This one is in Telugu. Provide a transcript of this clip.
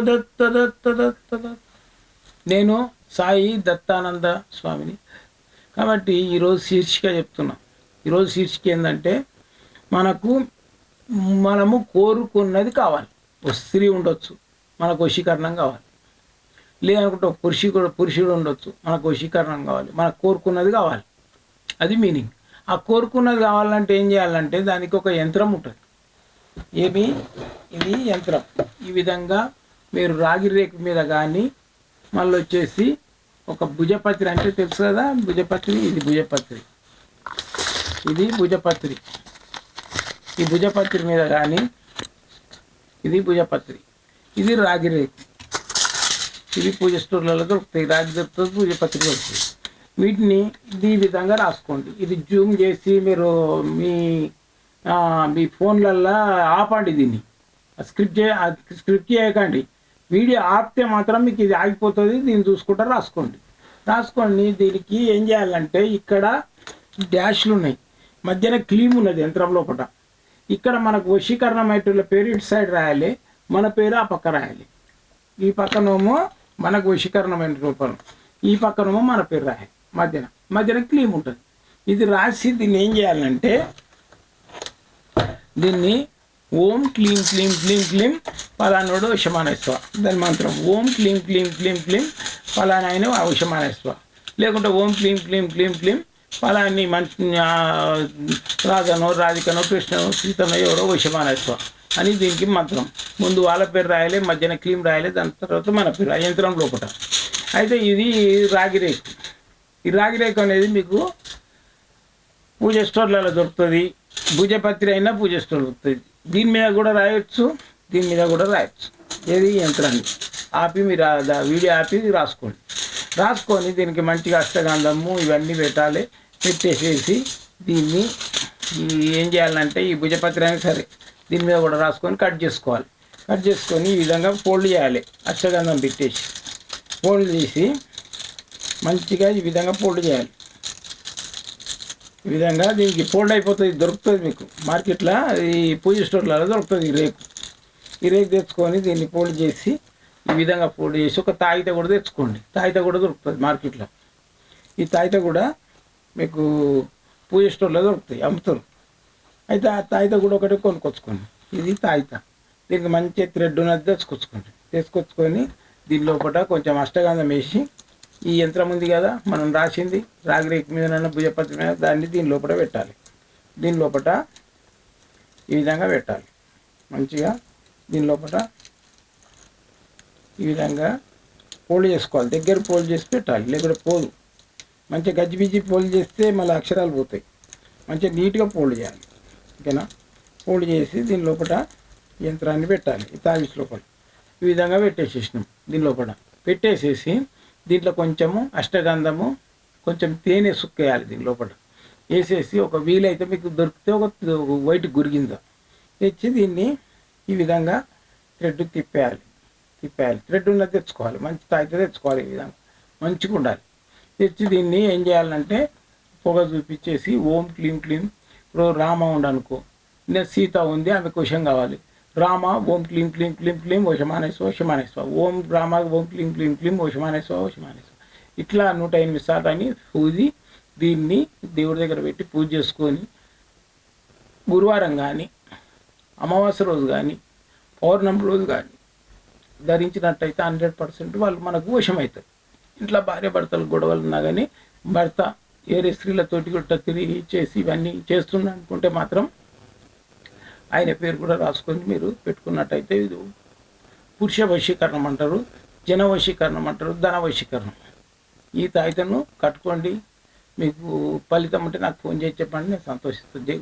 దత్తదత్తదత్తద నేను సాయి దత్తానంద స్వామిని. కాబట్టి ఈరోజు శీర్షిక చెప్తున్నా. ఈరోజు శీర్షిక ఏంటంటే మనకు మనము కోరుకున్నది కావాలి. ఒక స్త్రీ ఉండొచ్చు మనకు వశీకరణం కావాలి. లేదనుకుంటే ఒక పురుషుడు పురుషుడు ఉండొచ్చు మనకు వశీకరణం కావాలి. మనకు కోరుకున్నది కావాలి. అది మీనింగ్. ఆ కోరుకున్నది కావాలంటే ఏం చేయాలంటే దానికి ఒక యంత్రం ఉంటుంది. ఏమి? ఇది యంత్రం. ఈ విధంగా మీరు రాగి రేకు మీద కానీ మళ్ళీ వచ్చేసి ఒక భుజపత్రి అంటే తెలుసు కదా భుజపత్రి ఇది భుజపత్రి. ఇది భుజపత్రి. ఈ భుజపత్రి మీద కానీ ఇది భుజపత్రి. ఇది రాగి రేకు. ఇవి పూజ స్టోర్లలో దొరుకుతాయి. రాగి దొరుకుతుంది పూజ పత్రిక దొరుకుతుంది వీటిని ఈ విధంగా రాసుకోండి. ఇది జూమ్ చేసి మీరు మీ మీ ఫోన్లల్లో ఆపండి దీన్ని. స్క్రిప్ట్ చే స్క్రిప్ట్ చేయకండి. వీడియో ఆపితే మాత్రం మీకు ఇది ఆగిపోతుంది దీన్ని చూసుకుంటా రాసుకోండి. రాసుకోండి దీనికి ఏం చేయాలంటే ఇక్కడ డాష్లు ఉన్నాయి. మధ్యన క్లీమ్ ఉన్నది యంత్రం లోపల ఇక్కడ మనకు వశీకరణమైనటువంటి పేరు ఇటు సైడ్ రాయాలి మన పేరు ఆ పక్క రాయాలి. ఈ పక్కనేమో మనకు వశీకరణమైన రూపం ఈ పక్కనేమో మన పేరు రాయాలి. మధ్యన మధ్యన క్లీమ్ ఉంటుంది. ఇది రాసి దీన్ని ఏం చేయాలంటే దీన్ని ఓం క్లీం క్లీం క్లీం క్లీం పలానోడు వశమానేస్వ దాని మంత్రం ఓం క్లీం క్లీం క్లీం క్లీం పలానాయన వశమానేస్వ లేకుంటే ఓం క్లీం క్లీం క్లీం క్లీం ఫలాన్ని మంచి ఆ, రాధనో రాధికనో కృష్ణనో సీతనో ఎవరో వశమానేస్వ అని దీనికి మంత్రం. ముందు వాళ్ళ పేరు రాయలే మధ్యన క్లీం రాయాలి దాని తర్వాత మన పేరు ఆ యంత్రం లోపల అయితే ఇది రాగి ఈ రాగి అనేది మీకు పూజ స్టోర్లలో దొరుకుతుంది. భుజపత్రి అయినా పూజ స్టోర్ దొరుకుతుంది. దీని మీద కూడా రాయొచ్చు. దీని మీద కూడా రాయొచ్చు. ఏది యంత్రాన్ని. ఆపి మీరు వీడియో ఆపి రాసుకోండి. రాసుకొని దీనికి మంచిగా అష్టగంధము ఇవన్నీ పెట్టాలి. పెట్టేసేసి దీన్ని ఏం చేయాలంటే ఈ భుజపత్రి అయినా సరే దీని మీద కూడా రాసుకొని కట్ చేసుకోవాలి. కట్ చేసుకొని ఈ విధంగా ఫోల్డ్ చేయాలి. అష్టగంధం పెట్టేసి ఫోల్డ్ చేసి మంచిగా ఈ విధంగా ఫోల్డ్ చేయాలి. ఈ విధంగా దీనికి ఫోల్డ్ అయిపోతుంది దొరుకుతుంది మీకు. మార్కెట్లో ఈ పూజ స్టోర్లలో దొరుకుతుంది రేపు. ఈ రేకు తెచ్చుకొని దీన్ని పోల్డ్ చేసి ఈ విధంగా పోల్డ్ చేసి ఒక తాయిత కూడా తెచ్చుకోండి. తాయిత కూడా దొరుకుతుంది మార్కెట్లో. ఈ తాయిత కూడా మీకు పూజ స్టోర్లో దొరుకుతాయి అమ్ముతారు. అయితే ఆ తాయిత కూడా ఒకటి కొనుక్కొచ్చుకోండి. ఇది తాయిత. దీనికి మంచి థ్రెడ్ ఉన్నది తెచ్చుకొచ్చుకోండి. తెచ్చుకొచ్చుకొని దీని లోపల కొంచెం అష్టగంధం వేసి ఈ యంత్రం ఉంది కదా మనం రాసింది రాగిరేక్ మీదనైనా భుజపత్రి మీద దాన్ని దీని లోపల పెట్టాలి. దీని లోపల ఈ విధంగా పెట్టాలి. మంచిగా దీని లోపల ఈ విధంగా ఫోల్డ్ చేసుకోవాలి. దగ్గర పోల్ చేసి పెట్టాలి లేకుంటే పోదు. మంచిగా గజ్జిబిజ్జి పోలు చేస్తే మళ్ళీ అక్షరాలు పోతాయి. మంచిగా నీట్గా ఫోల్డ్ చేయాలి. ఓకేనా? ఫోల్డ్ చేసి దీని లోపల యంత్రాన్ని పెట్టాలి. ఈ తావిస్ లోపల. ఈ విధంగా పెట్టేసేసినాం దీని లోపల. పెట్టేసేసి దీంట్లో కొంచెము అష్టగంధము కొంచెం తేనె సుక్కేయాలి దీని లోపల. వేసేసి ఒక వీలైతే మీకు దొరికితే ఒక వైట్ గురిగింద. తెచ్చి దీన్ని ఈ విధంగా థ్రెడ్ తిప్పేయాలి. తిప్పేయాలి. థ్రెడ్ ఉన్నది తెచ్చుకోవాలి. మంచి తాగితే తెచ్చుకోవాలి ఈ విధంగా. మంచిగా ఉండాలి. తెచ్చి దీన్ని ఏం చేయాలంటే పొగ చూపించేసి ఓం క్లీం క్లీం. ఇప్పుడు రామ ఉండనుకో నేను సీత ఉంది ఆమె కుషం కావాలి. రామ ఓం క్లీం క్లీం క్లీం క్లీం ఓషమానేశ్వ ఓషమానేశ్వ ఓం రామ ఓం క్లీం క్లీం క్లీం ఓషమానేశ్వ ఓషమానేశ్వ ఇట్లా నూట ఎనిమిది సార్లు అని పూజి దీన్ని దేవుడి దగ్గర పెట్టి పూజ చేసుకొని గురువారం కానీ అమావాస్య రోజు కానీ పౌర్ణమి రోజు కానీ ధరించినట్టయితే హండ్రెడ్ పర్సెంట్ వాళ్ళు మనకు వశమవుతారు. ఇంట్లో భార్య భర్తలు గొడవలు ఉన్నా కానీ భర్త వేరే స్త్రీలతోటి గుట్ట తిరిగి చేసి ఇవన్నీ చేస్తున్నా అనుకుంటే మాత్రం ఆయన పేరు కూడా రాసుకొని మీరు పెట్టుకున్నట్టయితే ఇది పురుష వశీకరణం అంటారు జన వశీకరణం అంటారు ధన వశీకరణం. ఈ తాయితను కట్టుకోండి మీకు ఫలితం ఉంటే నాకు ఫోన్ చేసి చెప్పండి నేను సంతోషిస్తాను జై